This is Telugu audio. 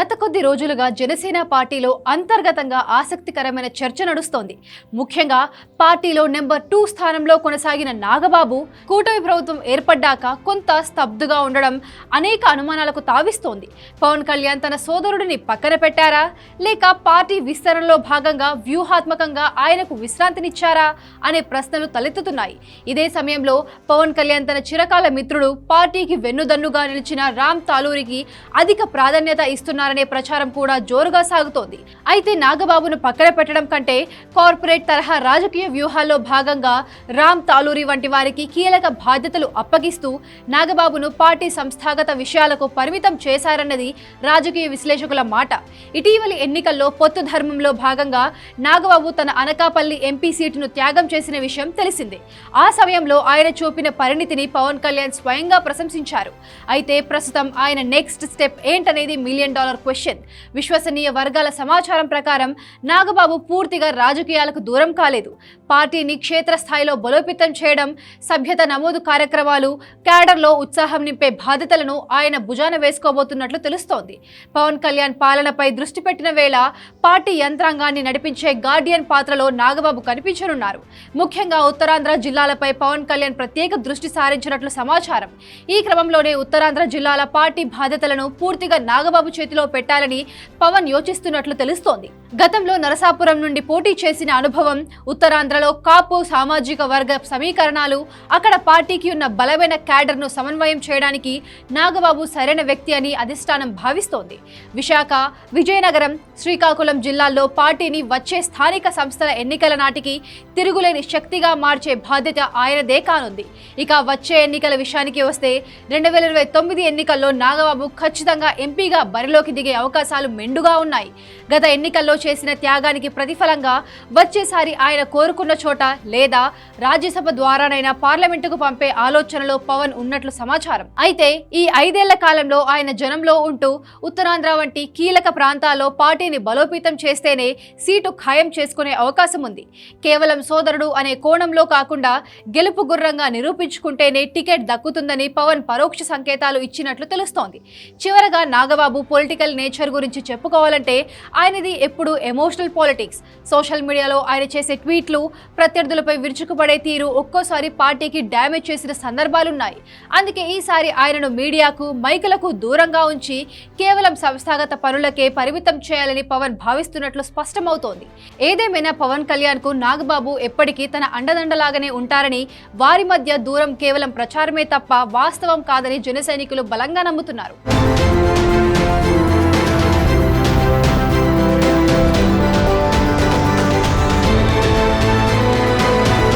గత కొద్ది రోజులుగా జనసేన పార్టీలో అంతర్గతంగా ఆసక్తికరమైన చర్చ నడుస్తోంది. ముఖ్యంగా పార్టీలో నెంబర్ టూ స్థానంలో కొనసాగిన నాగబాబు కూటమి ప్రభుత్వం ఏర్పడ్డాక కొంత స్తబ్దుగా ఉండడం అనేక అనుమానాలకు తావిస్తోంది. పవన్ కళ్యాణ్ తన సోదరుడిని పక్కన పెట్టారా? లేక పార్టీ విస్తరణలో భాగంగా వ్యూహాత్మకంగా ఆయనకు విశ్రాంతినిచ్చారా? అనే ప్రశ్నలు తలెత్తుతున్నాయి. ఇదే సమయంలో పవన్ కళ్యాణ్ తన చిరకాల మిత్రుడు పార్టీకి వెన్నుదన్నుగా నిలిచిన రామ్ తాలూరికి అధిక ప్రాధాన్యత ఇస్తున్నారు చేస్తున్నారనే ప్రచారం కూడా జోరుగా సాగుతోంది. అయితే నాగబాబును పక్కన పెట్టడం కంటే కార్పొరేట్ తరహా రాజకీయ వ్యూహాల్లో భాగంగా రామ్ తాలూరి వంటి వారికి కీలక బాధ్యతలు అప్పగిస్తూ నాగబాబును పార్టీ సంస్థాగత విషయాలకు పరిమితం చేశారన్నది రాజకీయ విశ్లేషకుల మాట. ఇటీవలి ఎన్నికల్లో పొత్తు ధర్మంలో భాగంగా నాగబాబు తన అనకాపల్లి ఎంపీ సీటును త్యాగం చేసిన విషయం తెలిసిందే. ఆ సమయంలో ఆయన చూపిన పరిణితిని పవన్ కళ్యాణ్ స్వయంగా ప్రశంసించారు. అయితే ప్రస్తుతం ఆయన నెక్స్ట్ స్టెప్ ఏంటనేది మిలియన్ డాలర్ క్వశ్చన్. విశ్వసనీయ వర్గాల సమాచారం ప్రకారం నాగబాబు పూర్తిగా రాజకీయాలకు దూరం కాలేదు. పార్టీని క్షేత్రస్థాయిలో బలోపేతం చేయడం సభ్యత నమోదు కార్యక్రమాలు క్యాడర్లో ఉత్సాహం నింపే బాధ్యతలను ఆయన భుజాన వేసుకోబోతున్నట్లు తెలుస్తోంది. పవన్ కళ్యాణ్ పాలనపై దృష్టి పెట్టిన వేళ పార్టీ యంత్రాంగాన్ని నడిపించే గార్డియన్ పాత్రలో నాగబాబు కనిపించనున్నారు. ముఖ్యంగా ఉత్తరాంధ్ర జిల్లాలపై పవన్ కళ్యాణ్ ప్రత్యేక దృష్టి సారించినట్లు సమాచారం. ఈ క్రమంలోనే ఉత్తరాంధ్ర జిల్లాల పార్టీ బాధ్యతలను పూర్తిగా నాగబాబు చేతిలో పెట్టాలని పవన్ యోచిస్తున్నట్లు తెలుస్తోంది. గతంలో నరసాపురం నుండి పోటీ చేసిన అనుభవం ఉత్తరాంధ్రలో కాపు సామాజిక వర్గ సమీకరణాలు అక్కడ పార్టీకి ఉన్న బలమైన క్యాడర్ను సమన్వయం చేయడానికి నాగబాబు సరైన వ్యక్తి అని అధిష్టానం భావిస్తోంది. విశాఖ విజయనగరం శ్రీకాకుళం జిల్లాల్లో పార్టీని వచ్చే స్థానిక సంస్థల ఎన్నికల నాటికి తిరుగులేని శక్తిగా మార్చే బాధ్యత ఆయనదే కానుంది. ఇక వచ్చే ఎన్నికల విషయానికి వస్తే రెండు వేల ఇరవై తొమ్మిది ఎన్నికల్లో నాగబాబు ఖచ్చితంగా ఎంపీగా బరిలోకి దిగే అవకాశాలు మెండుగా ఉన్నాయి. గత ఎన్నికల్లో చేసిన త్యాగానికి ప్రతిఫలంగా వచ్చేసారి ఆయన కోరుకున్న చోట లేదా రాజ్యసభ ద్వారానైనా పార్లమెంటుకు పంపే ఆలోచనలో పవన్ ఉన్నట్లు సమాచారం. అయితే ఈ ఐదేళ్ళ కాలంలో ఆయన జనంలో ఉంటూ ఉత్తరాంధ్ర వంటి కీలక ప్రాంతాల్లో పార్టీని బలోపేతం చేస్తేనే సీటు ఖాయం చేసుకునే అవకాశం ఉంది. కేవలం సోదరుడు అనే కోణంలో కాకుండా గెలుపు గుర్రంగా నిరూపించుకుంటేనే టికెట్ దక్కుతుందని పవన్ పరోక్ష సంకేతాలు ఇచ్చినట్లు తెలుస్తోంది. చివరగా నాగబాబు పొలిటికల్ నేచర్ గురించి చెప్పుకోవాలంటే ఆయనది ఎప్పుడు ఎమోషనల్ పాలిటిక్స్. సోషల్ మీడియాలో ఆయన చేసే ట్వీట్లు ప్రత్యర్థులపై విరుచుకుపడే తీరు ఒక్కోసారి పార్టీకి డ్యామేజ్ చేసిన సందర్భాలున్నాయి. అందుకే ఈసారి ఆయనను మీడియాకు మైకులకు దూరంగా ఉంచి కేవలం సంస్థాగత పనులకే పరిమితం చేయాలని పవన్ భావిస్తున్నట్లు స్పష్టమవుతోంది. ఏదేమైనా పవన్ కళ్యాణ్కు నాగబాబు ఎప్పటికీ తన అండదండలాగానే ఉంటారని వారి మధ్య దూరం కేవలం ప్రచారమే తప్ప వాస్తవం కాదని జన సైనికులు బలంగా నమ్ముతున్నారు.